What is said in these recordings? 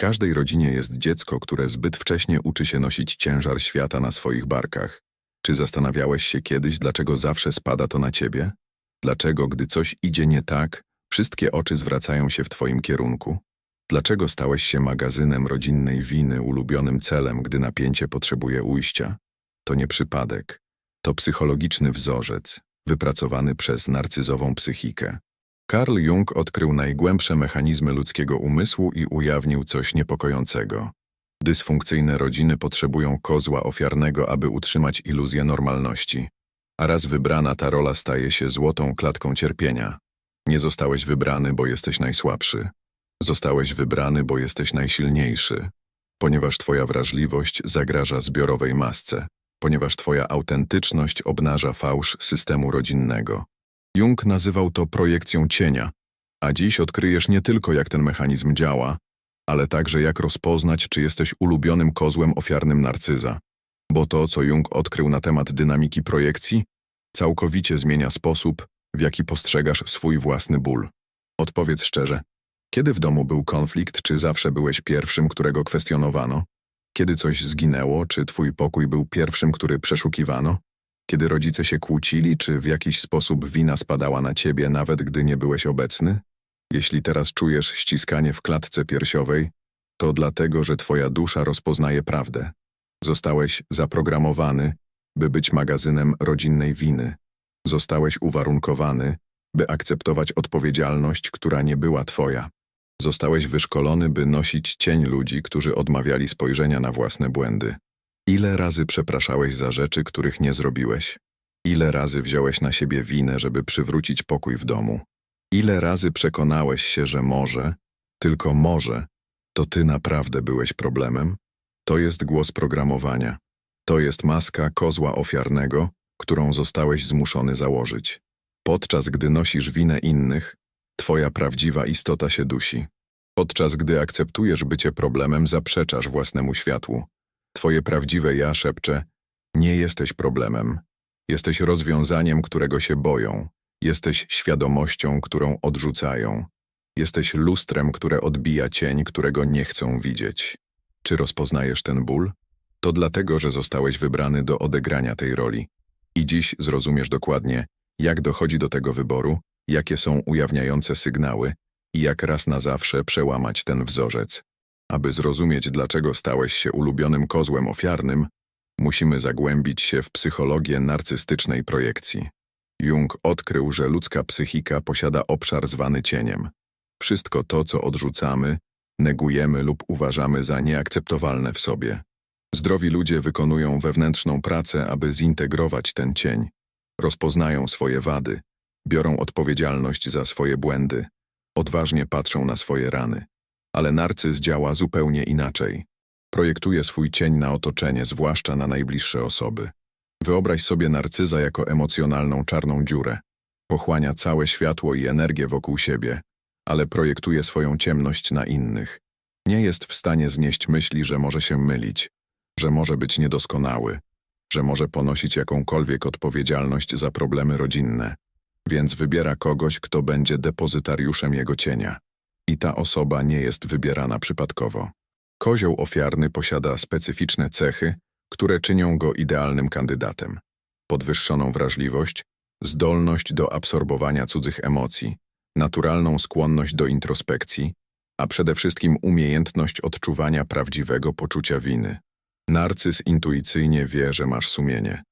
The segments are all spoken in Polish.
każdej rodzinie jest dziecko, które zbyt wcześnie uczy się nosić ciężar świata na swoich barkach. Czy zastanawiałeś się kiedyś, dlaczego zawsze spada to na ciebie? Dlaczego, gdy coś idzie nie tak, wszystkie oczy zwracają się w twoim kierunku? Dlaczego stałeś się magazynem rodzinnej winy, ulubionym celem, gdy napięcie potrzebuje ujścia? To nie przypadek. To psychologiczny wzorzec, wypracowany przez narcyzową psychikę. Carl Jung odkrył najgłębsze mechanizmy ludzkiego umysłu i ujawnił coś niepokojącego. Dysfunkcyjne rodziny potrzebują kozła ofiarnego, aby utrzymać iluzję normalności. A raz wybrana ta rola staje się złotą klatką cierpienia. Nie zostałeś wybrany, bo jesteś najsłabszy. Zostałeś wybrany, bo jesteś najsilniejszy. Ponieważ twoja wrażliwość zagraża zbiorowej masce. Ponieważ twoja autentyczność obnaża fałsz systemu rodzinnego. Jung nazywał to projekcją cienia, a dziś odkryjesz nie tylko jak ten mechanizm działa, ale także jak rozpoznać, czy jesteś ulubionym kozłem ofiarnym narcyza. Bo to, co Jung odkrył na temat dynamiki projekcji, całkowicie zmienia sposób, w jaki postrzegasz swój własny ból. Odpowiedz szczerze, kiedy w domu był konflikt, czy zawsze byłeś pierwszym, którego kwestionowano? Kiedy coś zginęło, czy twój pokój był pierwszym, który przeszukiwano? Kiedy rodzice się kłócili, czy w jakiś sposób wina spadała na ciebie, nawet gdy nie byłeś obecny? Jeśli teraz czujesz ściskanie w klatce piersiowej, to dlatego, że twoja dusza rozpoznaje prawdę. Zostałeś zaprogramowany, by być magazynem rodzinnej winy. Zostałeś uwarunkowany, by akceptować odpowiedzialność, która nie była twoja. Zostałeś wyszkolony, by nosić cień ludzi, którzy odmawiali spojrzenia na własne błędy. Ile razy przepraszałeś za rzeczy, których nie zrobiłeś? Ile razy wziąłeś na siebie winę, żeby przywrócić pokój w domu? Ile razy przekonałeś się, że może, tylko może, to ty naprawdę byłeś problemem? To jest głos programowania. To jest maska kozła ofiarnego, którą zostałeś zmuszony założyć. Podczas gdy nosisz winę innych, twoja prawdziwa istota się dusi. Podczas gdy akceptujesz bycie problemem, zaprzeczasz własnemu światłu. Twoje prawdziwe ja szepcze, nie jesteś problemem. Jesteś rozwiązaniem, którego się boją. Jesteś świadomością, którą odrzucają. Jesteś lustrem, które odbija cień, którego nie chcą widzieć. Czy rozpoznajesz ten ból? To dlatego, że zostałeś wybrany do odegrania tej roli. I dziś zrozumiesz dokładnie, jak dochodzi do tego wyboru, jakie są ujawniające sygnały i jak raz na zawsze przełamać ten wzorzec. Aby zrozumieć, dlaczego stałeś się ulubionym kozłem ofiarnym, musimy zagłębić się w psychologię narcystycznej projekcji. Jung odkrył, że ludzka psychika posiada obszar zwany cieniem. Wszystko to, co odrzucamy, negujemy lub uważamy za nieakceptowalne w sobie. Zdrowi ludzie wykonują wewnętrzną pracę, aby zintegrować ten cień. Rozpoznają swoje wady, biorą odpowiedzialność za swoje błędy, odważnie patrzą na swoje rany. Ale narcyz działa zupełnie inaczej. Projektuje swój cień na otoczenie, zwłaszcza na najbliższe osoby. Wyobraź sobie narcyza jako emocjonalną czarną dziurę. Pochłania całe światło i energię wokół siebie, ale projektuje swoją ciemność na innych. Nie jest w stanie znieść myśli, że może się mylić, że może być niedoskonały, że może ponosić jakąkolwiek odpowiedzialność za problemy rodzinne. Więc wybiera kogoś, kto będzie depozytariuszem jego cienia. I ta osoba nie jest wybierana przypadkowo. Kozioł ofiarny posiada specyficzne cechy, które czynią go idealnym kandydatem. Podwyższoną wrażliwość, zdolność do absorbowania cudzych emocji, naturalną skłonność do introspekcji, a przede wszystkim umiejętność odczuwania prawdziwego poczucia winy. Narcyz intuicyjnie wie, że masz sumienie.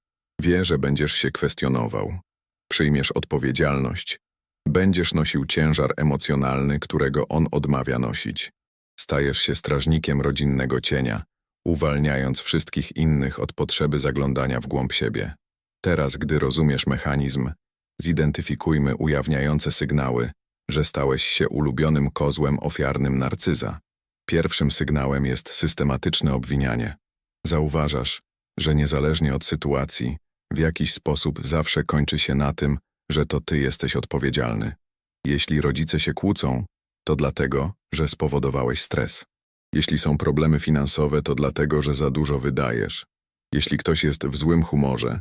Wie, że będziesz się kwestionował. Przyjmiesz odpowiedzialność. Będziesz nosił ciężar emocjonalny, którego on odmawia nosić. Stajesz się strażnikiem rodzinnego cienia, uwalniając wszystkich innych od potrzeby zaglądania w głąb siebie. Teraz, gdy rozumiesz mechanizm, zidentyfikujmy ujawniające sygnały, że stałeś się ulubionym kozłem ofiarnym narcyza. Pierwszym sygnałem jest systematyczne obwinianie. Zauważasz, że niezależnie od sytuacji, w jakiś sposób zawsze kończy się na tym, że to ty jesteś odpowiedzialny. Jeśli rodzice się kłócą, to dlatego, że spowodowałeś stres. Jeśli są problemy finansowe, to dlatego, że za dużo wydajesz. Jeśli ktoś jest w złym humorze,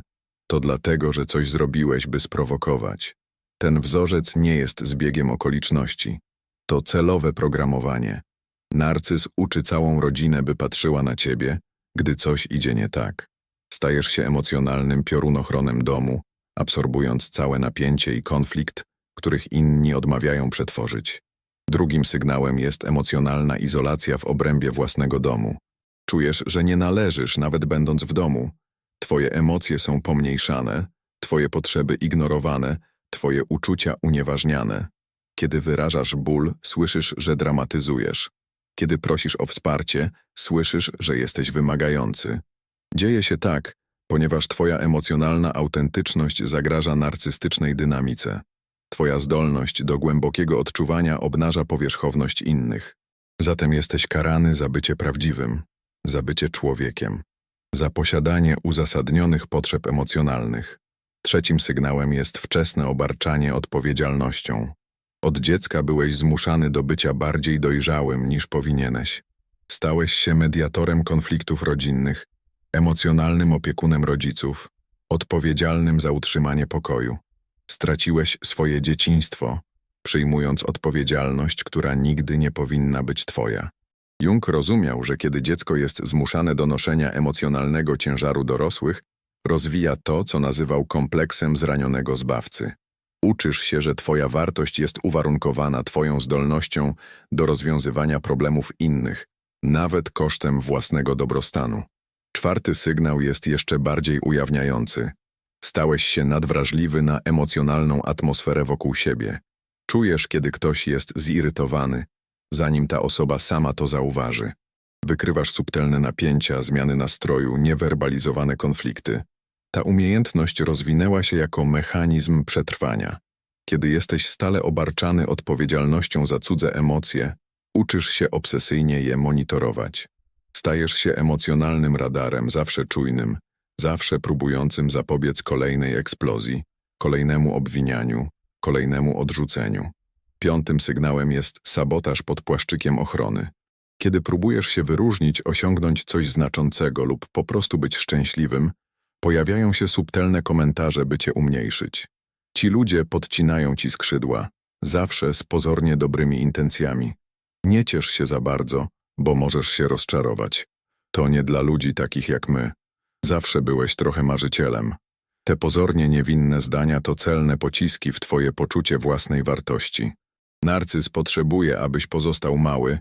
to dlatego, że coś zrobiłeś, by sprowokować. Ten wzorzec nie jest zbiegiem okoliczności. To celowe programowanie. Narcyz uczy całą rodzinę, by patrzyła na ciebie, gdy coś idzie nie tak. Stajesz się emocjonalnym piorunochronem domu, absorbując całe napięcie i konflikt, których inni odmawiają przetworzyć. Drugim sygnałem jest emocjonalna izolacja w obrębie własnego domu. Czujesz, że nie należysz, nawet będąc w domu. Twoje emocje są pomniejszane, twoje potrzeby ignorowane, twoje uczucia unieważniane. Kiedy wyrażasz ból, słyszysz, że dramatyzujesz. Kiedy prosisz o wsparcie, słyszysz, że jesteś wymagający. Dzieje się tak, ponieważ twoja emocjonalna autentyczność zagraża narcystycznej dynamice. Twoja zdolność do głębokiego odczuwania obnaża powierzchowność innych. Zatem jesteś karany za bycie prawdziwym, za bycie człowiekiem, za posiadanie uzasadnionych potrzeb emocjonalnych. Trzecim sygnałem jest wczesne obarczanie odpowiedzialnością. Od dziecka byłeś zmuszany do bycia bardziej dojrzałym niż powinieneś. Stałeś się mediatorem konfliktów rodzinnych, emocjonalnym opiekunem rodziców, odpowiedzialnym za utrzymanie pokoju. Straciłeś swoje dzieciństwo, przyjmując odpowiedzialność, która nigdy nie powinna być twoja. Jung rozumiał, że kiedy dziecko jest zmuszane do noszenia emocjonalnego ciężaru dorosłych, rozwija to, co nazywał kompleksem zranionego zbawcy. Uczysz się, że twoja wartość jest uwarunkowana twoją zdolnością do rozwiązywania problemów innych, nawet kosztem własnego dobrostanu. Czwarty sygnał jest jeszcze bardziej ujawniający. Stałeś się nadwrażliwy na emocjonalną atmosferę wokół siebie. Czujesz, kiedy ktoś jest zirytowany, zanim ta osoba sama to zauważy. Wykrywasz subtelne napięcia, zmiany nastroju, niewerbalizowane konflikty. Ta umiejętność rozwinęła się jako mechanizm przetrwania. Kiedy jesteś stale obarczany odpowiedzialnością za cudze emocje, uczysz się obsesyjnie je monitorować. Stajesz się emocjonalnym radarem, zawsze czujnym, zawsze próbującym zapobiec kolejnej eksplozji, kolejnemu obwinianiu, kolejnemu odrzuceniu. Piątym sygnałem jest sabotaż pod płaszczykiem ochrony. Kiedy próbujesz się wyróżnić, osiągnąć coś znaczącego lub po prostu być szczęśliwym, pojawiają się subtelne komentarze, by cię umniejszyć. Ci ludzie podcinają ci skrzydła, zawsze z pozornie dobrymi intencjami. Nie ciesz się za bardzo, bo możesz się rozczarować. To nie dla ludzi takich jak my. Zawsze byłeś trochę marzycielem. Te pozornie niewinne zdania to celne pociski w twoje poczucie własnej wartości. Narcyz potrzebuje, abyś pozostał mały,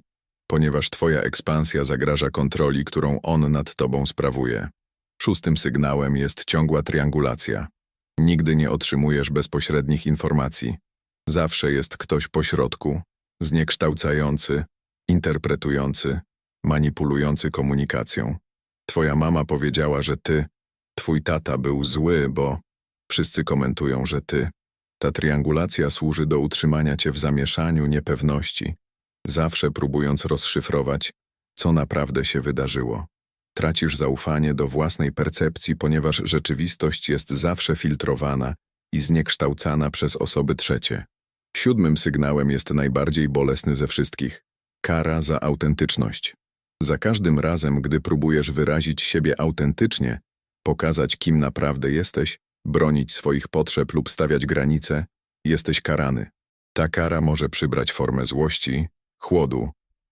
ponieważ twoja ekspansja zagraża kontroli, którą on nad tobą sprawuje. Szóstym sygnałem jest ciągła triangulacja. Nigdy nie otrzymujesz bezpośrednich informacji. Zawsze jest ktoś pośrodku, zniekształcający, interpretujący, manipulujący komunikacją. Twoja mama powiedziała, że ty, twój tata był zły, bo wszyscy komentują, że ty. Ta triangulacja służy do utrzymania cię w zamieszaniu, niepewności, zawsze próbując rozszyfrować, co naprawdę się wydarzyło. Tracisz zaufanie do własnej percepcji, ponieważ rzeczywistość jest zawsze filtrowana i zniekształcana przez osoby trzecie. Siódmym sygnałem jest najbardziej bolesny ze wszystkich kara za autentyczność. Za każdym razem, gdy próbujesz wyrazić siebie autentycznie, pokazać kim naprawdę jesteś, bronić swoich potrzeb lub stawiać granice, jesteś karany. Ta kara może przybrać formę złości, chłodu,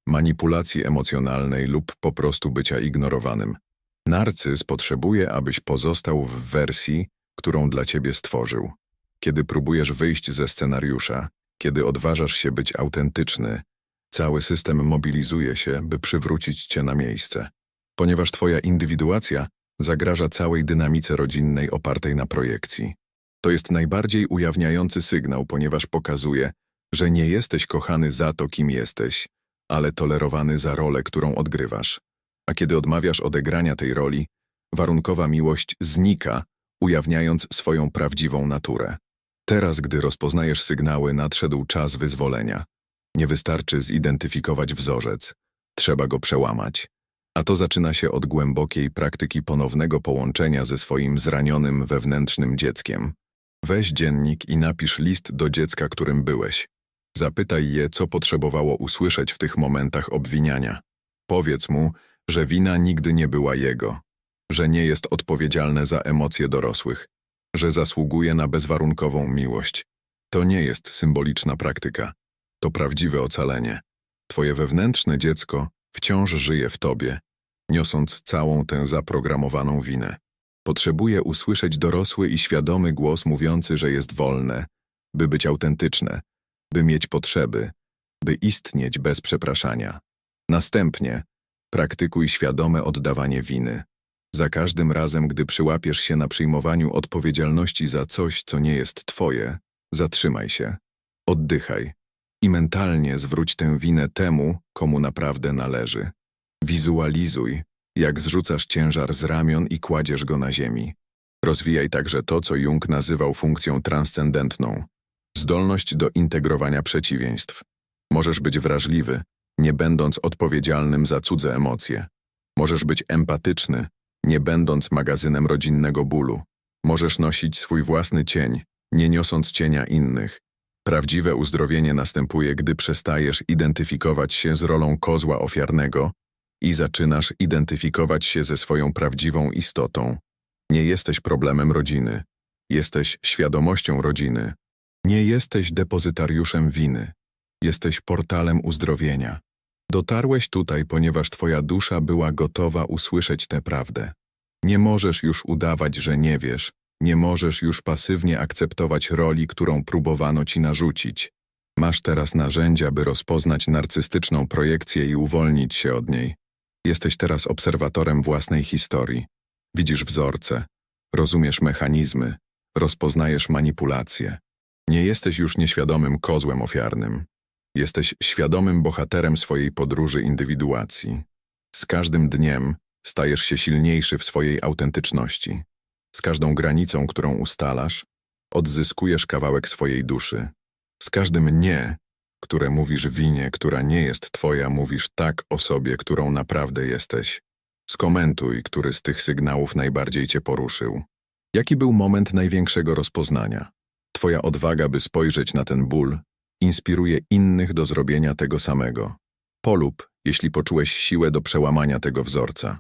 manipulacji emocjonalnej lub po prostu bycia ignorowanym. Narcyz potrzebuje, abyś pozostał w wersji, którą dla ciebie stworzył. Kiedy próbujesz wyjść ze scenariusza, kiedy odważasz się być autentyczny, cały system mobilizuje się, by przywrócić cię na miejsce. Ponieważ twoja indywiduacja zagraża całej dynamice rodzinnej opartej na projekcji. To jest najbardziej ujawniający sygnał, ponieważ pokazuje, że nie jesteś kochany za to, kim jesteś, ale tolerowany za rolę, którą odgrywasz. A kiedy odmawiasz odegrania tej roli, warunkowa miłość znika, ujawniając swoją prawdziwą naturę. Teraz, gdy rozpoznajesz sygnały, nadszedł czas wyzwolenia. Nie wystarczy zidentyfikować wzorzec, trzeba go przełamać. A to zaczyna się od głębokiej praktyki ponownego połączenia ze swoim zranionym wewnętrznym dzieckiem. Weź dziennik i napisz list do dziecka, którym byłeś. Zapytaj je, co potrzebowało usłyszeć w tych momentach obwiniania. Powiedz mu, że wina nigdy nie była jego, że nie jest odpowiedzialne za emocje dorosłych, że zasługuje na bezwarunkową miłość. To nie jest symboliczna praktyka, to prawdziwe ocalenie. Twoje wewnętrzne dziecko wciąż żyje w tobie, niosąc całą tę zaprogramowaną winę. Potrzebuje usłyszeć dorosły i świadomy głos mówiący, że jest wolne, by być autentyczne, by mieć potrzeby, by istnieć bez przepraszania. Następnie praktykuj świadome oddawanie winy. Za każdym razem, gdy przyłapiesz się na przyjmowaniu odpowiedzialności za coś, co nie jest twoje, zatrzymaj się, oddychaj i mentalnie zwróć tę winę temu, komu naprawdę należy. Wizualizuj, jak zrzucasz ciężar z ramion i kładziesz go na ziemi. Rozwijaj także to, co Jung nazywał funkcją transcendentną zdolność do integrowania przeciwieństw. Możesz być wrażliwy, nie będąc odpowiedzialnym za cudze emocje. Możesz być empatyczny, nie będąc magazynem rodzinnego bólu. Możesz nosić swój własny cień, nie niosąc cienia innych. Prawdziwe uzdrowienie następuje, gdy przestajesz identyfikować się z rolą kozła ofiarnego i zaczynasz identyfikować się ze swoją prawdziwą istotą. Nie jesteś problemem rodziny. Jesteś świadomością rodziny. Nie jesteś depozytariuszem winy. Jesteś portalem uzdrowienia. Dotarłeś tutaj, ponieważ twoja dusza była gotowa usłyszeć tę prawdę. Nie możesz już udawać, że nie wiesz. Nie możesz już pasywnie akceptować roli, którą próbowano ci narzucić. Masz teraz narzędzia, by rozpoznać narcystyczną projekcję i uwolnić się od niej. Jesteś teraz obserwatorem własnej historii. Widzisz wzorce, rozumiesz mechanizmy, rozpoznajesz manipulacje. Nie jesteś już nieświadomym kozłem ofiarnym. Jesteś świadomym bohaterem swojej podróży indywiduacji. Z każdym dniem stajesz się silniejszy w swojej autentyczności. Każdą granicą, którą ustalasz, odzyskujesz kawałek swojej duszy. Z każdym nie, które mówisz winie, która nie jest twoja, mówisz tak o sobie, którą naprawdę jesteś. Skomentuj, który z tych sygnałów najbardziej cię poruszył. Jaki był moment największego rozpoznania? Twoja odwaga, by spojrzeć na ten ból, inspiruje innych do zrobienia tego samego. Polub, jeśli poczułeś siłę do przełamania tego wzorca.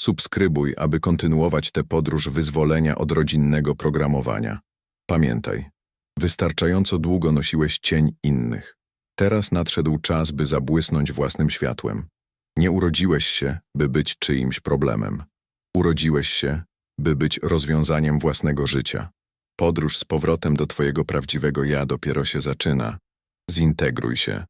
Subskrybuj, aby kontynuować tę podróż wyzwolenia od rodzinnego programowania. Pamiętaj, wystarczająco długo nosiłeś cień innych. Teraz nadszedł czas, by zabłysnąć własnym światłem. Nie urodziłeś się, by być czyimś problemem. Urodziłeś się, by być rozwiązaniem własnego życia. Podróż z powrotem do Twojego prawdziwego ja dopiero się zaczyna. Zintegruj się.